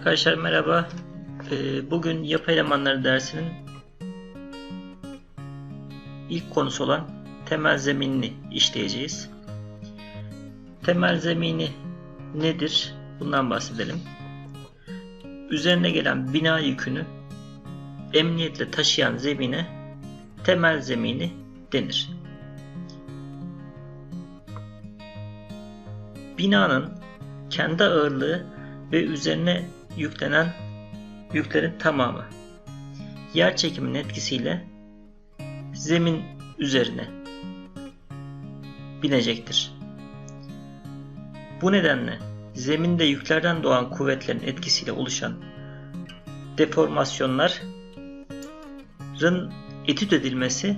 Arkadaşlar merhaba. Ee, Bugün yapı elemanları dersinin ilk konusu olan temel zeminini işleyeceğiz. Temel zemini nedir? Bundan bahsedelim. Üzerine gelen bina yükünü emniyetle taşıyan zemine temel zemini denir. Binanın kendi ağırlığı ve üzerine yüklenen yüklerin tamamı yer çekiminin etkisiyle zemin üzerine binecektir. Bu nedenle zeminde yüklerden doğan kuvvetlerin etkisiyle oluşan deformasyonların etüt edilmesi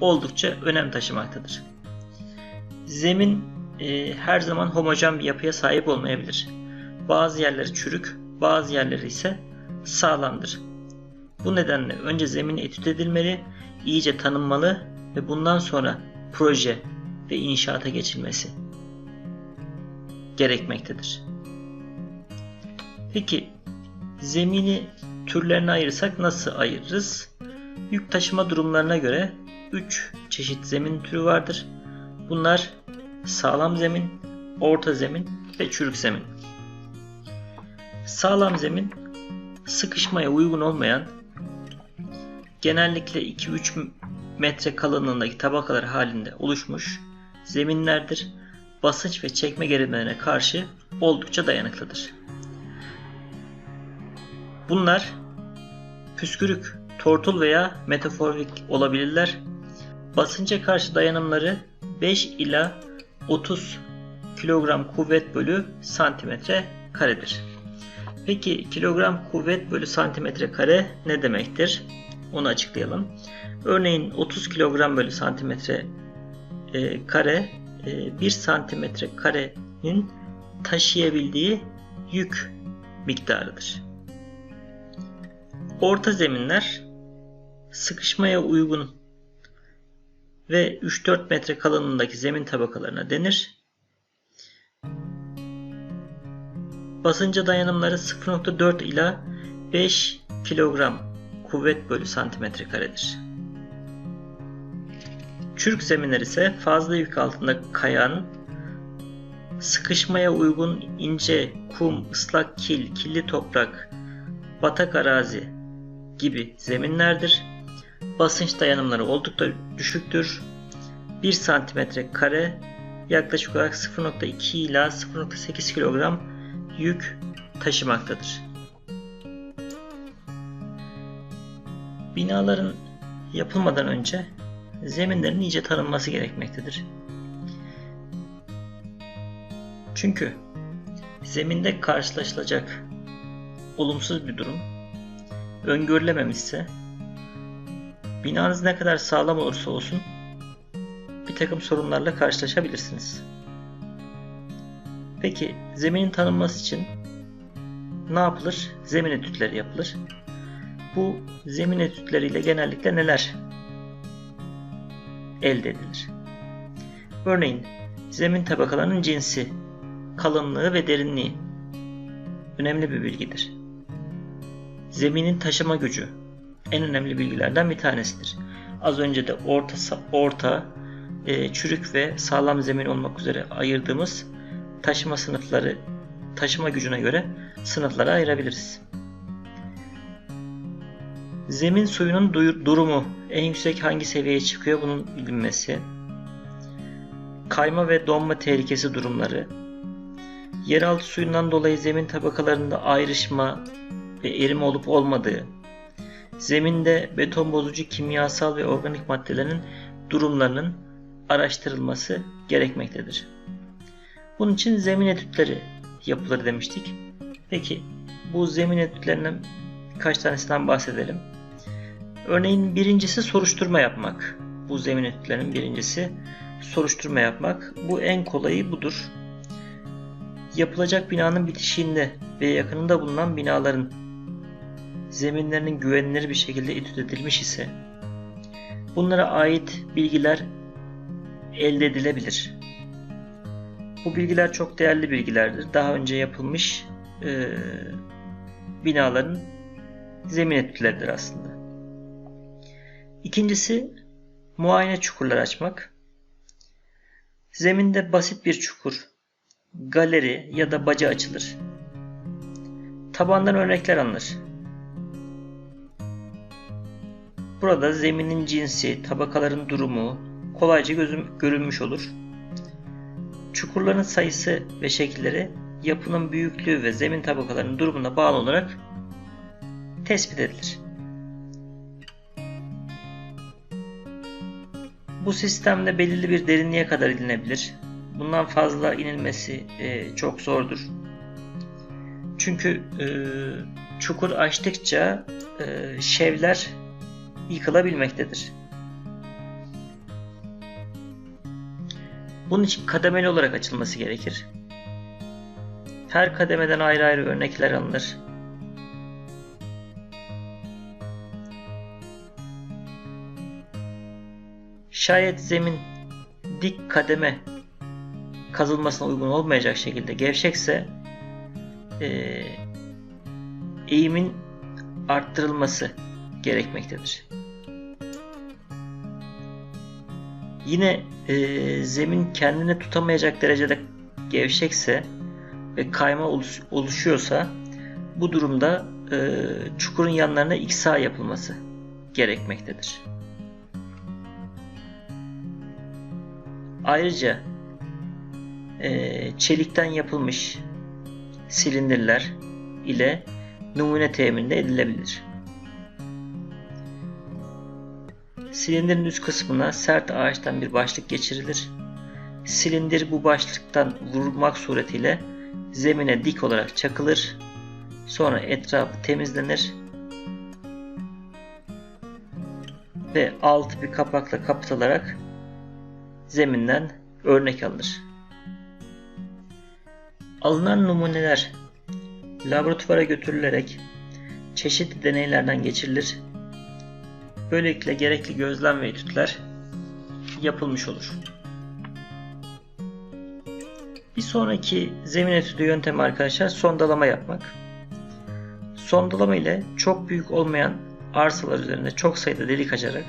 oldukça önem taşımaktadır. Zemin e, her zaman homojen bir yapıya sahip olmayabilir. Bazı yerleri çürük, bazı yerleri ise sağlamdır. Bu nedenle önce zemin etüt edilmeli, iyice tanınmalı ve bundan sonra proje ve inşaata geçilmesi gerekmektedir. Peki zemini türlerine ayırsak nasıl ayırırız? Yük taşıma durumlarına göre 3 çeşit zemin türü vardır. Bunlar sağlam zemin, orta zemin ve çürük zemin. Sağlam zemin sıkışmaya uygun olmayan genellikle 2-3 metre kalınlığındaki tabakalar halinde oluşmuş zeminlerdir. Basınç ve çekme gerilimlerine karşı oldukça dayanıklıdır. Bunlar püskürük, tortul veya metaforik olabilirler. Basınca karşı dayanımları 5 ila 30 kilogram kuvvet bölü santimetre karedir. Peki kilogram kuvvet bölü santimetre kare ne demektir? Onu açıklayalım. Örneğin 30 kilogram bölü santimetre e, kare e, 1 santimetre karenin taşıyabildiği yük miktarıdır. Orta zeminler sıkışmaya uygun ve 3-4 metre kalınlığındaki zemin tabakalarına denir. Basınca dayanımları 0.4 ila 5 kilogram kuvvet bölü santimetre karedir. Çürük zeminler ise fazla yük altında kayan, sıkışmaya uygun ince kum, ıslak kil, kirli toprak, batak arazi gibi zeminlerdir. Basınç dayanımları oldukça düşüktür. 1 santimetre kare yaklaşık olarak 0.2 ila 0.8 kilogram yük taşımaktadır. Binaların yapılmadan önce zeminlerin iyice tanınması gerekmektedir. Çünkü zeminde karşılaşılacak olumsuz bir durum öngörülememişse binanız ne kadar sağlam olursa olsun bir takım sorunlarla karşılaşabilirsiniz. Peki zeminin tanınması için ne yapılır? Zemin etütleri yapılır. Bu zemin etütleriyle genellikle neler elde edilir? Örneğin zemin tabakalarının cinsi, kalınlığı ve derinliği önemli bir bilgidir. Zeminin taşıma gücü en önemli bilgilerden bir tanesidir. Az önce de orta orta e, çürük ve sağlam zemin olmak üzere ayırdığımız taşıma sınıfları taşıma gücüne göre sınıflara ayırabiliriz. Zemin suyunun durumu en yüksek hangi seviyeye çıkıyor bunun bilinmesi. Kayma ve donma tehlikesi durumları. Yeraltı suyundan dolayı zemin tabakalarında ayrışma ve erime olup olmadığı. Zeminde beton bozucu kimyasal ve organik maddelerin durumlarının araştırılması gerekmektedir. Bunun için zemin etütleri yapılır demiştik. Peki bu zemin etütlerinden birkaç tanesinden bahsedelim. Örneğin birincisi soruşturma yapmak. Bu zemin etütlerinin birincisi soruşturma yapmak. Bu en kolayı budur. Yapılacak binanın bitişiğinde ve yakınında bulunan binaların zeminlerinin güvenilir bir şekilde etüt edilmiş ise bunlara ait bilgiler elde edilebilir. Bu bilgiler çok değerli bilgilerdir. Daha önce yapılmış e, binaların zemin etütleridir aslında. İkincisi muayene çukurları açmak. Zeminde basit bir çukur, galeri ya da baca açılır. Tabandan örnekler alınır. Burada zeminin cinsi, tabakaların durumu kolayca gözüm, görülmüş olur. Çukurların sayısı ve şekilleri yapının büyüklüğü ve zemin tabakalarının durumuna bağlı olarak tespit edilir. Bu sistemde belirli bir derinliğe kadar inilebilir. Bundan fazla inilmesi e, çok zordur. Çünkü e, çukur açtıkça e, şevler yıkılabilmektedir. Bunun için kademeli olarak açılması gerekir. Her kademeden ayrı ayrı örnekler alınır. Şayet zemin dik kademe kazılmasına uygun olmayacak şekilde gevşekse e, eğimin arttırılması gerekmektedir. Yine e, zemin kendini tutamayacak derecede gevşekse ve kayma oluş, oluşuyorsa bu durumda e, çukurun yanlarına iksa yapılması gerekmektedir. Ayrıca e, çelikten yapılmış silindirler ile numune temininde edilebilir. Silindirin üst kısmına sert ağaçtan bir başlık geçirilir. Silindir bu başlıktan vurulmak suretiyle zemine dik olarak çakılır. Sonra etrafı temizlenir ve altı bir kapakla kapatılarak zeminden örnek alınır. Alınan numuneler laboratuvara götürülerek çeşitli deneylerden geçirilir. Böylelikle gerekli gözlem ve etütler yapılmış olur. Bir sonraki zemin etüdü yöntemi arkadaşlar sondalama yapmak. Sondalama ile çok büyük olmayan arsalar üzerinde çok sayıda delik açarak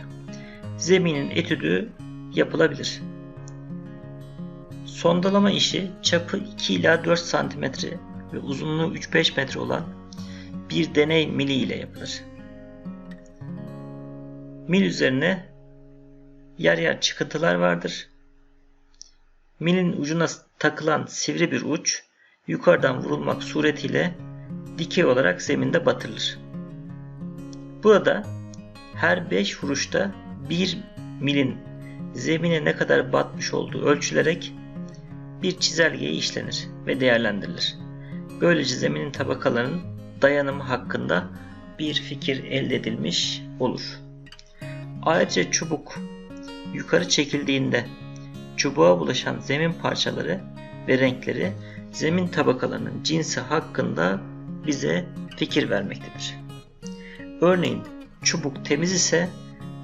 zeminin etüdü yapılabilir. Sondalama işi çapı 2 ila 4 cm ve uzunluğu 3-5 metre olan bir deney mili ile yapılır. Mil üzerine yer yer çıkıntılar vardır. Milin ucuna takılan sivri bir uç yukarıdan vurulmak suretiyle dikey olarak zeminde batırılır. Burada her 5 vuruşta 1 milin zemine ne kadar batmış olduğu ölçülerek bir çizelgeye işlenir ve değerlendirilir. Böylece zeminin tabakalarının dayanımı hakkında bir fikir elde edilmiş olur. Ayrıca çubuk yukarı çekildiğinde çubuğa bulaşan zemin parçaları ve renkleri zemin tabakalarının cinsi hakkında bize fikir vermektedir. Örneğin çubuk temiz ise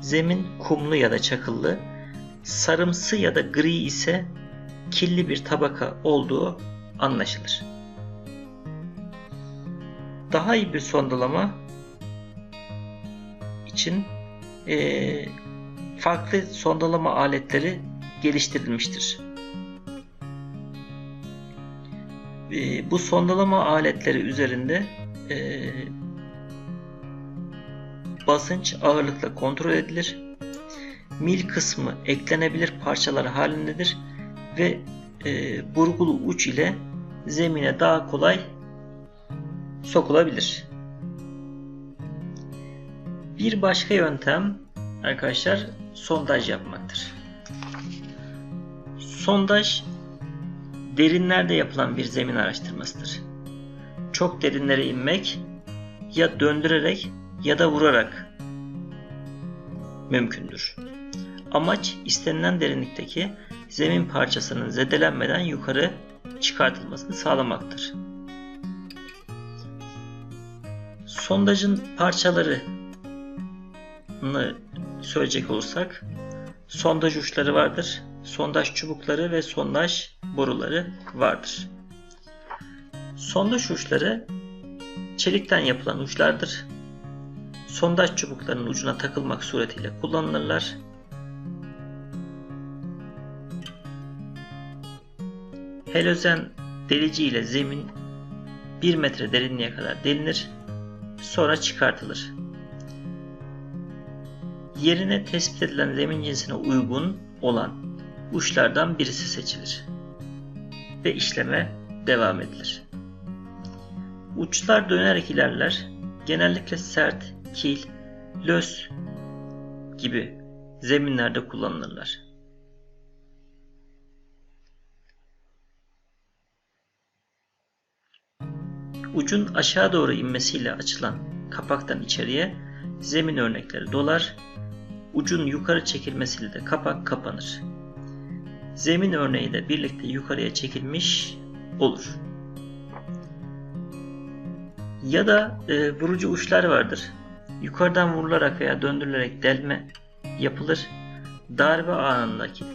zemin kumlu ya da çakıllı, sarımsı ya da gri ise kirli bir tabaka olduğu anlaşılır. Daha iyi bir sondalama için e, farklı sondalama aletleri geliştirilmiştir. E, bu sondalama aletleri üzerinde e, basınç ağırlıkla kontrol edilir. Mil kısmı eklenebilir parçalar halindedir ve e, burgulu uç ile zemine daha kolay sokulabilir. Bir başka yöntem arkadaşlar sondaj yapmaktır. Sondaj derinlerde yapılan bir zemin araştırmasıdır. Çok derinlere inmek ya döndürerek ya da vurarak mümkündür. Amaç istenilen derinlikteki zemin parçasının zedelenmeden yukarı çıkartılmasını sağlamaktır. Sondajın parçalarını söyleyecek olursak sondaj uçları vardır, sondaj çubukları ve sondaj boruları vardır. Sondaj uçları çelikten yapılan uçlardır. Sondaj çubuklarının ucuna takılmak suretiyle kullanılırlar. Helozen delici ile zemin 1 metre derinliğe kadar delinir, sonra çıkartılır. Yerine tespit edilen zemin cinsine uygun olan uçlardan birisi seçilir ve işleme devam edilir. Uçlar dönerek ilerler, genellikle sert, kil, lös gibi zeminlerde kullanılırlar. Ucun aşağı doğru inmesiyle açılan kapaktan içeriye zemin örnekleri dolar, ucun yukarı çekilmesiyle de kapak kapanır. Zemin örneği de birlikte yukarıya çekilmiş olur. Ya da e, vurucu uçlar vardır. Yukarıdan vurularak veya döndürülerek delme yapılır. Darbe anındaki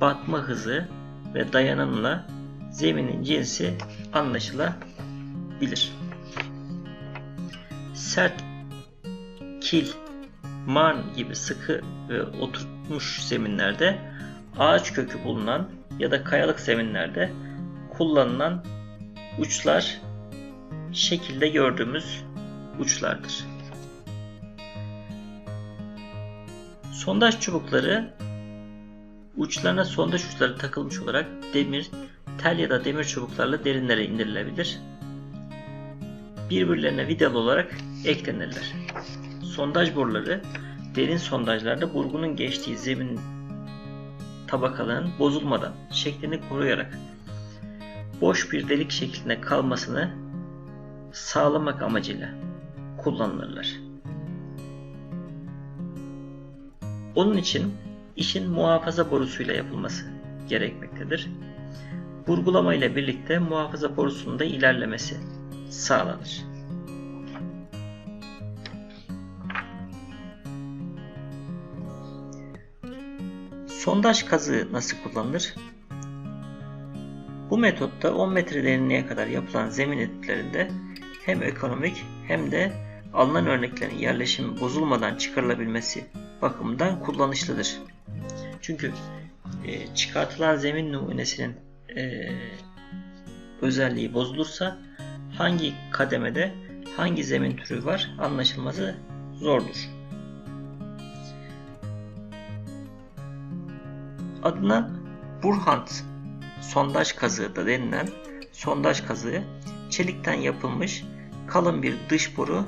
batma hızı ve dayanımla zeminin cinsi anlaşılabilir. Sert, kil, marn gibi sıkı ve oturtmuş zeminlerde ağaç kökü bulunan ya da kayalık zeminlerde kullanılan uçlar şekilde gördüğümüz uçlardır. Sondaj çubukları uçlarına sondaj uçları takılmış olarak demir, tel ya da demir çubuklarla derinlere indirilebilir. Birbirlerine vidalı olarak eklenirler. Sondaj boruları derin sondajlarda burgunun geçtiği zemin tabakalarının bozulmadan şeklini koruyarak boş bir delik şeklinde kalmasını sağlamak amacıyla kullanılırlar. Onun için işin muhafaza borusuyla yapılması gerekmektedir. Burgulama ile birlikte muhafaza borusunda ilerlemesi sağlanır. Sondaj kazığı nasıl kullanılır? Bu metotta 10 metre derinliğe kadar yapılan zemin etütlerinde hem ekonomik hem de alınan örneklerin yerleşimi bozulmadan çıkarılabilmesi bakımından kullanışlıdır. Çünkü e, çıkartılan zemin numunesinin e, özelliği bozulursa hangi kademede hangi zemin türü var anlaşılması zordur. Adına Burhant sondaj kazığı da denilen sondaj kazığı çelikten yapılmış kalın bir dış boru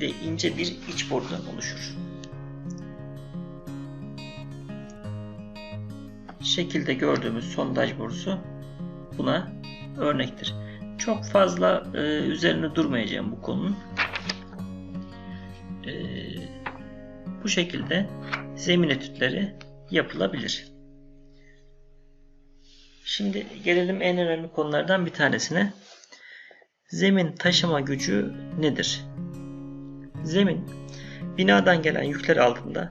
ve ince bir iç borudan oluşur. Şekilde gördüğümüz sondaj borusu buna örnektir. Çok fazla e, üzerine durmayacağım bu konunun. E, bu şekilde zemin etütleri yapılabilir. Şimdi gelelim en önemli konulardan bir tanesine. Zemin taşıma gücü nedir? Zemin, binadan gelen yükler altında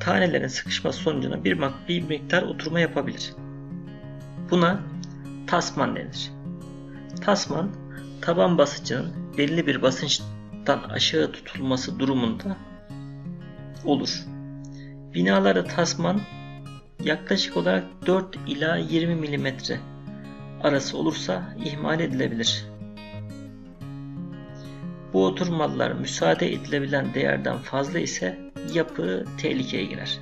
tanelerin sıkışması sonucunda bir, bir miktar oturma yapabilir. Buna tasman denir. Tasman, taban basıncının belli bir basınçtan aşağı tutulması durumunda olur. Binalarda tasman yaklaşık olarak 4 ila 20 mm arası olursa ihmal edilebilir. Bu oturmalar müsaade edilebilen değerden fazla ise yapı tehlikeye girer.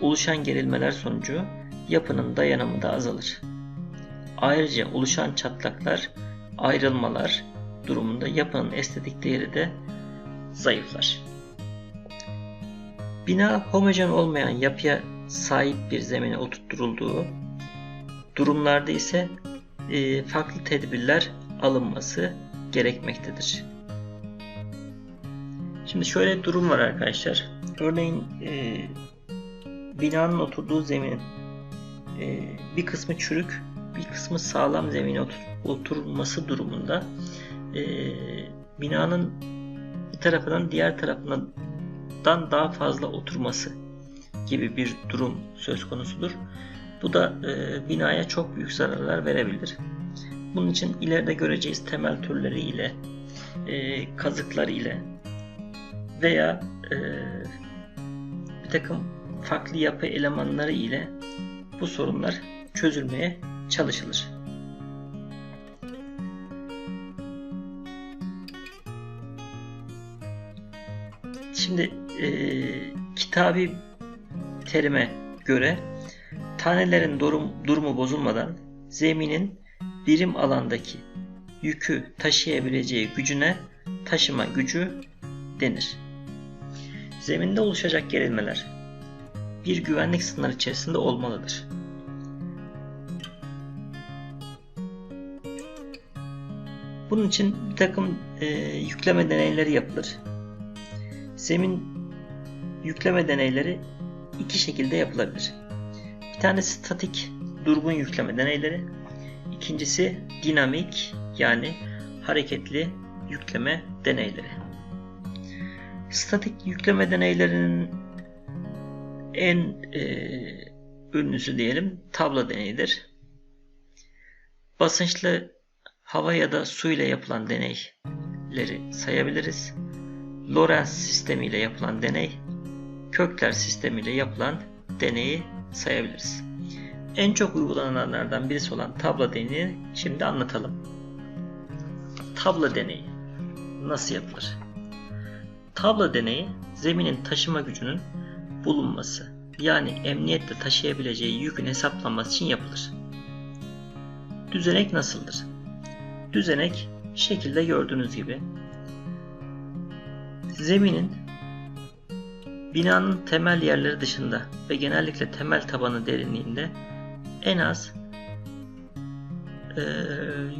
Oluşan gerilmeler sonucu yapının dayanımı da azalır. Ayrıca oluşan çatlaklar, ayrılmalar durumunda yapının estetik değeri de zayıflar. Bina homojen olmayan yapıya sahip bir zemine oturtturulduğu durumlarda ise e, farklı tedbirler alınması gerekmektedir. Şimdi şöyle bir durum var arkadaşlar. Örneğin e, binanın oturduğu zemin e, bir kısmı çürük, bir kısmı sağlam zemine otur, oturulması durumunda e, binanın bir tarafından diğer tarafından daha fazla oturması gibi bir durum söz konusudur. Bu da e, binaya çok büyük zararlar verebilir. Bunun için ileride göreceğiz temel türleri ile e, kazıklar ile veya e, bir takım farklı yapı elemanları ile bu sorunlar çözülmeye çalışılır. Şimdi e, kitabi terime göre tanelerin durum, durumu bozulmadan zeminin birim alandaki yükü taşıyabileceği gücüne taşıma gücü denir. Zeminde oluşacak gerilmeler bir güvenlik sınırı içerisinde olmalıdır. Bunun için bir takım e, yükleme deneyleri yapılır. Zemin yükleme deneyleri iki şekilde yapılabilir. Bir tanesi statik durgun yükleme deneyleri, ikincisi dinamik yani hareketli yükleme deneyleri. Statik yükleme deneylerinin en e, ünlüsü diyelim tabla deneyidir. Basınçlı hava ya da su ile yapılan deneyleri sayabiliriz. Lorentz sistemiyle yapılan deney, Kökler sistemiyle yapılan deneyi sayabiliriz. En çok uygulananlardan birisi olan tabla deneyi şimdi anlatalım. Tabla deneyi nasıl yapılır? Tabla deneyi zeminin taşıma gücünün bulunması yani emniyetle taşıyabileceği yükün hesaplanması için yapılır. Düzenek nasıldır? Düzenek şekilde gördüğünüz gibi zeminin binanın temel yerleri dışında ve genellikle temel tabanı derinliğinde en az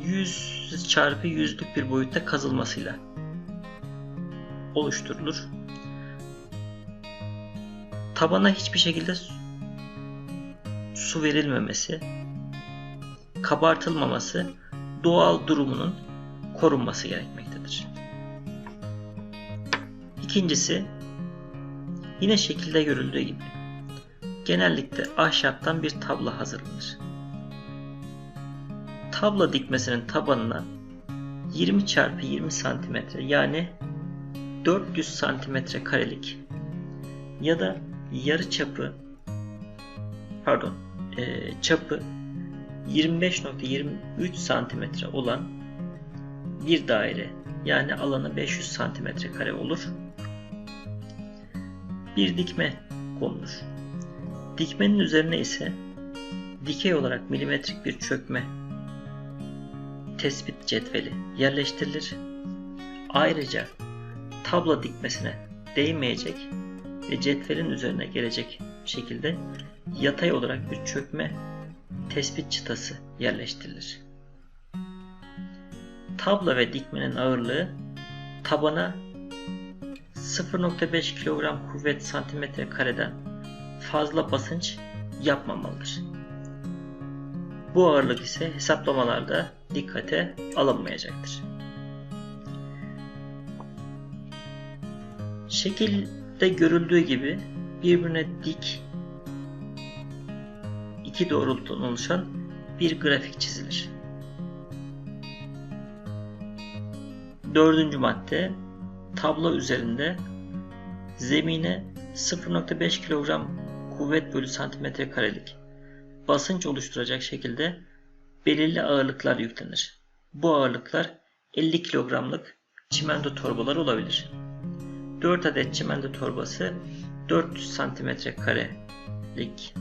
100 çarpı yüzlük bir boyutta kazılmasıyla oluşturulur. Tabana hiçbir şekilde su verilmemesi, kabartılmaması, doğal durumunun korunması gerekmektedir. İkincisi, yine şekilde görüldüğü gibi genellikle ahşaptan bir tabla hazırlanır. Tabla dikmesinin tabanına 20 çarpı 20 cm yani 400 cm karelik ya da yarı çapı pardon e, çapı 25.23 cm olan bir daire yani alanı 500 cm kare olur. Bir dikme konulur. Dikmenin üzerine ise dikey olarak milimetrik bir çökme tespit cetveli yerleştirilir. Ayrıca tabla dikmesine değmeyecek ve cetvelin üzerine gelecek şekilde yatay olarak bir çökme tespit çıtası yerleştirilir. Tabla ve dikmenin ağırlığı tabana 0.5 kilogram kuvvet santimetre kareden fazla basınç yapmamalıdır. Bu ağırlık ise hesaplamalarda dikkate alınmayacaktır. Şekilde görüldüğü gibi birbirine dik iki doğrultudan oluşan bir grafik çizilir. Dördüncü madde tablo üzerinde zemine 0.5 kilogram kuvvet bölü santimetre karelik basınç oluşturacak şekilde belirli ağırlıklar yüklenir. Bu ağırlıklar 50 kilogramlık çimento torbalar olabilir. 4 adet çimento torbası 400 santimetre karelik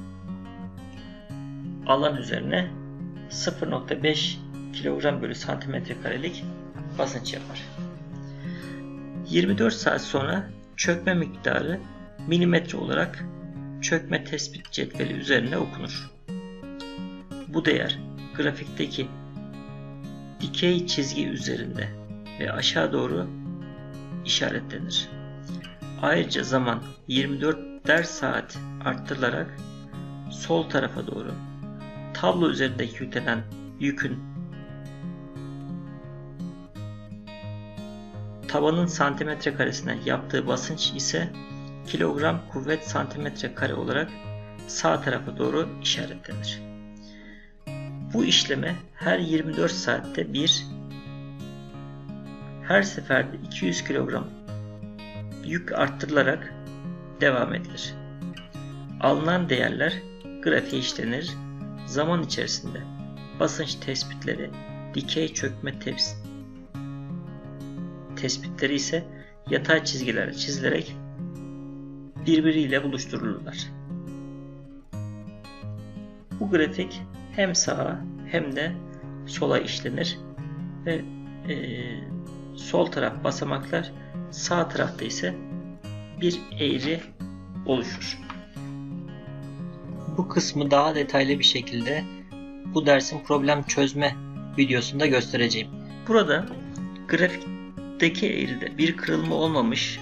alan üzerine 0.5 kilogram bölü santimetre karelik basınç yapar. 24 saat sonra çökme miktarı milimetre olarak çökme tespit cetveli üzerine okunur. Bu değer grafikteki dikey çizgi üzerinde ve aşağı doğru işaretlenir. Ayrıca zaman 24 ders saat arttırılarak sol tarafa doğru tablo üzerindeki yüklenen yükün tabanın santimetre karesine yaptığı basınç ise kilogram kuvvet santimetre kare olarak sağ tarafa doğru işaretlenir. Bu işleme her 24 saatte bir her seferde 200 kilogram yük arttırılarak devam edilir. Alınan değerler grafiğe işlenir. Zaman içerisinde basınç tespitleri dikey çökme teps tespitleri ise yatay çizgilerle çizilerek birbiriyle buluşturulurlar. Bu grafik hem sağa hem de sola işlenir ve e, sol taraf basamaklar sağ tarafta ise bir eğri oluşur. Bu kısmı daha detaylı bir şekilde bu dersin problem çözme videosunda göstereceğim. Burada grafikteki eğride bir kırılma olmamış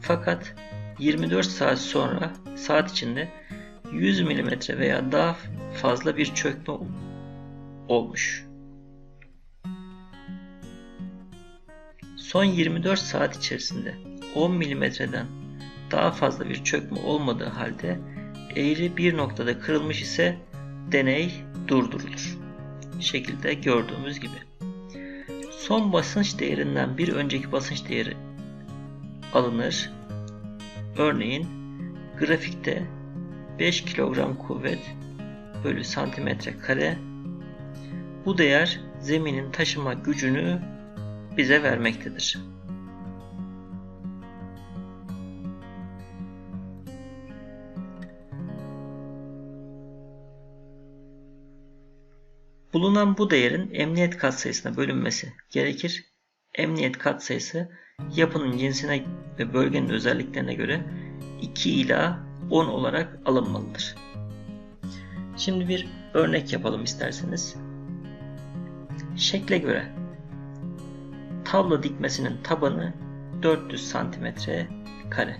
fakat 24 saat sonra saat içinde 100 mm veya daha fazla bir çökme olmuş. Son 24 saat içerisinde 10 mm'den daha fazla bir çökme olmadığı halde eğri bir noktada kırılmış ise deney durdurulur. Şekilde gördüğümüz gibi. Son basınç değerinden bir önceki basınç değeri alınır. Örneğin grafikte 5 kilogram kuvvet bölü santimetre kare bu değer zeminin taşıma gücünü bize vermektedir. Bulunan bu değerin emniyet katsayısına bölünmesi gerekir. Emniyet katsayısı yapının cinsine ve bölgenin özelliklerine göre 2 ila 10 olarak alınmalıdır. Şimdi bir örnek yapalım isterseniz. Şekle göre tablo dikmesinin tabanı 400 cm kare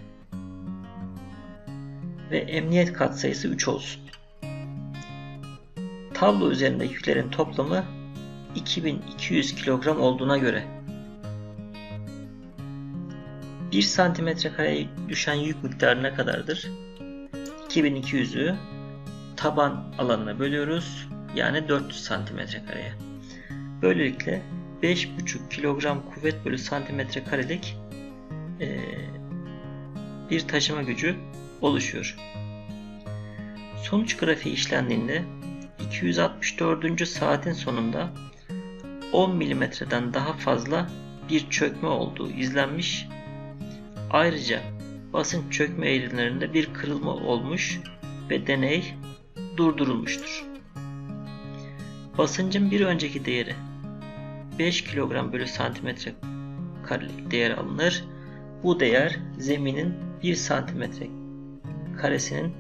ve emniyet katsayısı 3 olsun. Tablo üzerinde yüklerin toplamı 2200 kilogram olduğuna göre 1 santimetre kareye düşen yük miktarı ne kadardır? 2200'ü taban alanına bölüyoruz. Yani 400 santimetre kareye. Böylelikle 5,5 kilogram kuvvet bölü santimetre karelik e, bir taşıma gücü oluşuyor. Sonuç grafiği işlendiğinde 264. saatin sonunda 10 milimetreden daha fazla bir çökme olduğu izlenmiş. Ayrıca basınç çökme eğrilerinde bir kırılma olmuş ve deney durdurulmuştur. Basıncın bir önceki değeri 5 kilogram bölü santimetre karelik değer alınır. Bu değer zeminin 1 santimetre karesinin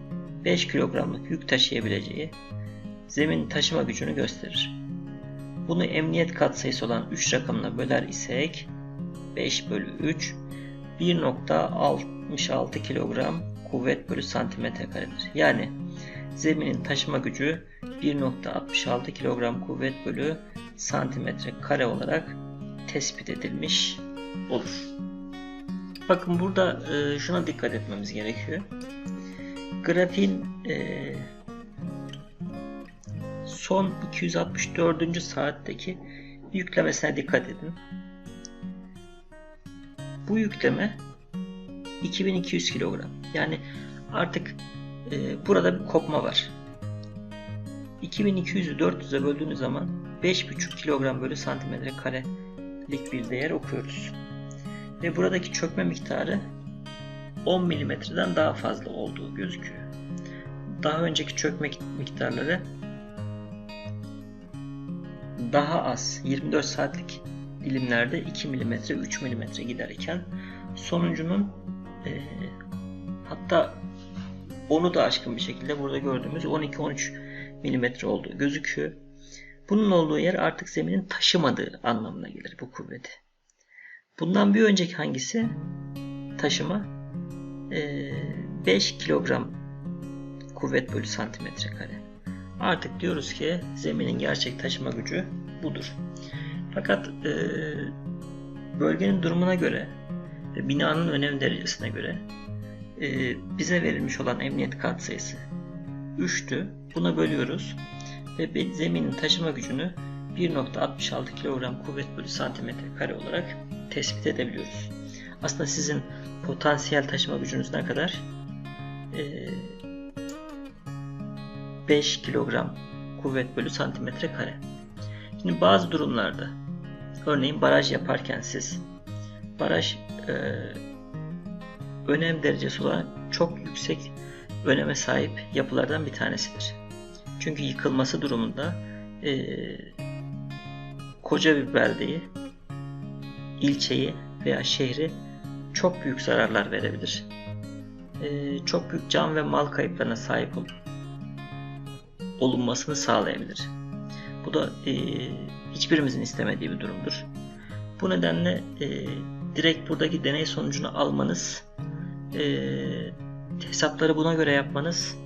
5 kilogramlık yük taşıyabileceği zemin taşıma gücünü gösterir. Bunu emniyet katsayısı olan 3 rakamına böler isek 5 bölü 3 1.66 kilogram kuvvet bölü santimetre karedir. Yani zeminin taşıma gücü 1.66 kilogram kuvvet bölü santimetre kare olarak tespit edilmiş olur. Bakın burada e, şuna dikkat etmemiz gerekiyor. Grafiğin e, son 264. saatteki yüklemesine dikkat edin. Bu yükleme 2200 kilogram. Yani artık e, burada bir kopma var. 2200'ü 400'e böldüğünüz zaman 5,5 kilogram bölü santimetre karelik bir değer okuyoruz. Ve buradaki çökme miktarı 10 milimetreden daha fazla olduğu gözüküyor. Daha önceki çökme miktarları daha az 24 saatlik dilimlerde 2 mm 3 mm giderken sonuncunun e, hatta onu da aşkın bir şekilde burada gördüğümüz 12-13 mm olduğu gözüküyor. Bunun olduğu yer artık zeminin taşımadığı anlamına gelir bu kuvveti. Bundan bir önceki hangisi? Taşıma 5 e, kilogram kuvvet bölü santimetre kare. Artık diyoruz ki zeminin gerçek taşıma gücü budur. Fakat e, bölgenin durumuna göre ve binanın önem derecesine göre e, bize verilmiş olan emniyet katsayısı 3'tü. Buna bölüyoruz ve zeminin taşıma gücünü 1.66 kilogram kuvvet bölü santimetre kare olarak tespit edebiliyoruz. Aslında sizin potansiyel taşıma gücünüz ne kadar? Ee, 5 kilogram kuvvet bölü santimetre kare. Şimdi bazı durumlarda örneğin baraj yaparken siz baraj e, önem derecesi olarak çok yüksek öneme sahip yapılardan bir tanesidir. Çünkü yıkılması durumunda e, koca bir beldeyi, ilçeyi veya şehri çok büyük zararlar verebilir. E, çok büyük can ve mal kayıplarına sahip ol, olunmasını sağlayabilir. Bu da e, hiçbirimizin istemediği bir durumdur. Bu nedenle e, direkt buradaki deney sonucunu almanız, e, hesapları buna göre yapmanız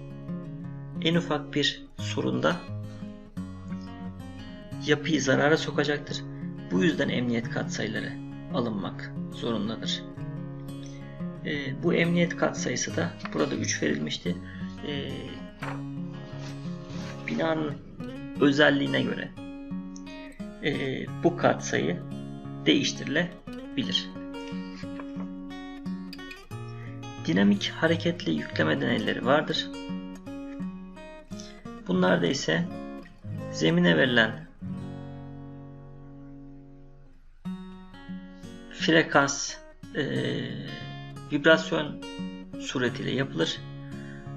en ufak bir sorunda yapıyı zarara sokacaktır. Bu yüzden emniyet katsayıları alınmak zorundadır. E, bu emniyet katsayısı da burada 3 verilmişti. E, binanın özelliğine göre e, bu katsayı değiştirilebilir. Dinamik hareketli yükleme deneyleri vardır. Bunlarda ise zemine verilen frekans e, vibrasyon suretiyle yapılır.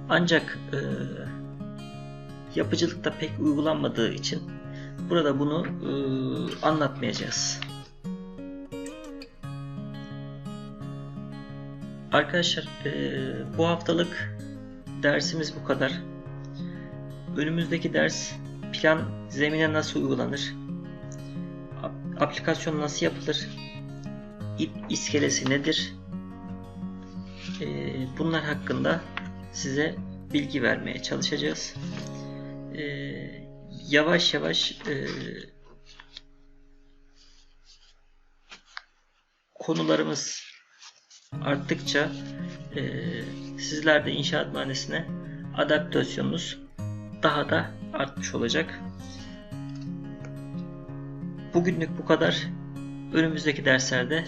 Ancak e, yapıcılıkta pek uygulanmadığı için burada bunu e, anlatmayacağız. Arkadaşlar e, bu haftalık dersimiz bu kadar. Önümüzdeki ders plan zemine nasıl uygulanır? Aplikasyon nasıl yapılır? İp iskelesi nedir? E, bunlar hakkında size bilgi vermeye çalışacağız. E, yavaş yavaş e, konularımız arttıkça e, sizler de inşaat mühendisine adaptasyonunuz daha da artmış olacak. Bugünlük bu kadar. Önümüzdeki derslerde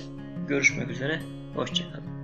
görüşmek üzere. Hoşçakalın.